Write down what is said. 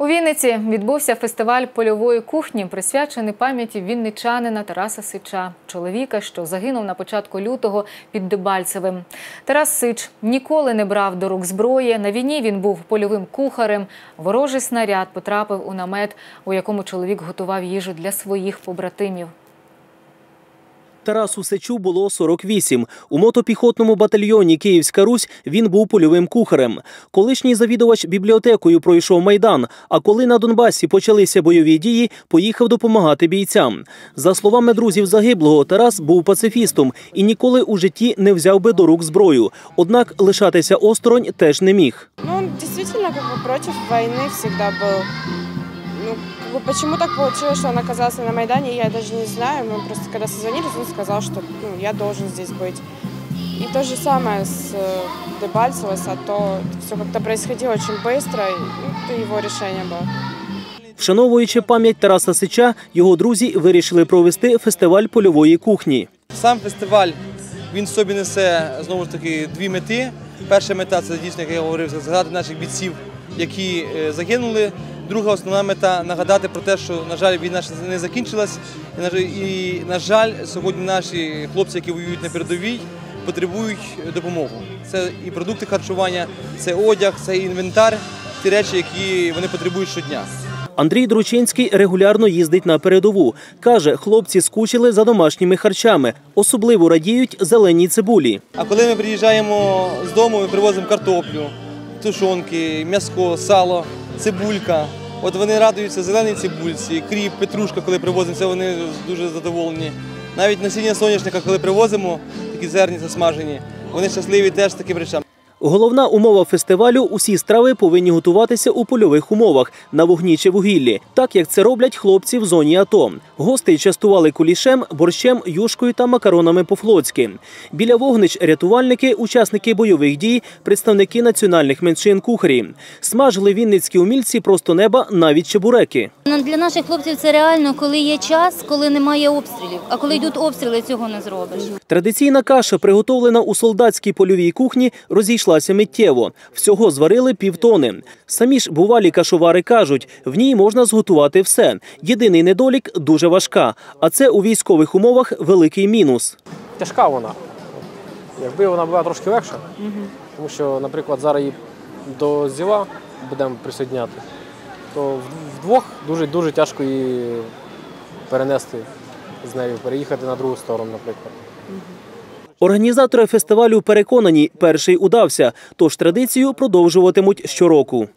У Вінниці відбувся фестиваль польової кухні, присвячений пам'яті вінничанина Тараса Сича, чоловіка, що загинув на початку лютого під Дебальцевим. Тарас Сич ніколи не брав до рук зброї. На війні він був польовим кухарем. Ворожий снаряд потрапив у намет, у якому чоловік готував їжу для своїх побратимів. Тарасу Сечу було 48. У мотопіхотному батальйоні Київська Русь він був польовим кухарем. Колишній завідувач бібліотекою пройшов майдан. А коли на Донбасі почалися бойові дії, поїхав допомагати бійцям. За словами друзів загиблого, Тарас був пацифістом і ніколи у житті не взяв би до рук зброю. Однак лишатися осторонь теж не міг. Ну, он действительно как бы против войны всегда был. Ну, как бы почему так получилось, что он оказался на Майдане, я даже не знаю. Мы просто когда созвонились, он сказал, что ну, я должен здесь быть. И то же самое с э, Дебальцево, с АТО. Все как-то происходило очень быстро, и ну, это его решение было. Вшановуючи пам'ять Тараса Сича, його друзі вирішили провести фестиваль польової кухні. Сам фестиваль він в собі несе знову ж таки дві мети. Перша мета це дійсно, як я говорив, згадати наших бійців, які е, загинули. Друга основна мета нагадати про те, що на жаль війна не закінчилась. І на жаль, сьогодні наші хлопці, які воюють на передовій, потребують допомоги. Це і продукти харчування, це одяг, це інвентар, ті речі, які вони потребують щодня. Андрій Дручинський регулярно їздить на передову. Каже, хлопці скучили за домашніми харчами. Особливо радіють зеленій цибулі. А коли ми приїжджаємо з дому, ми привозимо картоплю, тушонки, м'яско, сало, цибулька. От вони радуються зеленій цибульці, кріп, петрушка, коли привозимо, вони дуже задоволені. Навіть насіння соняшника, коли привозимо, такі зерні засмажені, вони щасливі теж таким речам. Головна умова фестивалю – усі страви повинні готуватися у польових умовах на вогні чи вугіллі, так як це роблять хлопці в зоні АТО. Гостей частували кулішем, борщем, юшкою та макаронами по-флотськи. Біля вогнич рятувальники, учасники бойових дій, представники національних меншин кухарі. Смажили вінницькі умільці просто неба навіть чебуреки. Ну, Для наших хлопців це реально, коли є час, коли немає обстрілів. А коли йдуть обстріли, цього не зробиш. Традиційна каша, приготовлена у солдатській польовій кухні, розійшлася миттєво. Всього зварили півтони. Самі ж бувалі кашовари кажуть, в ній можна зготувати все. Єдиний недолік дуже важка, а це у військових умовах великий мінус. тяжка вона. Якби вона була трошки легша, тому що, наприклад, зараз її до зіла будемо присоединяти, то вдвох дуже дуже тяжко її перенести з нею, переїхати на другу сторону, наприклад. Організатори фестивалю переконані, перший удався, тож традицію продовжуватимуть щороку.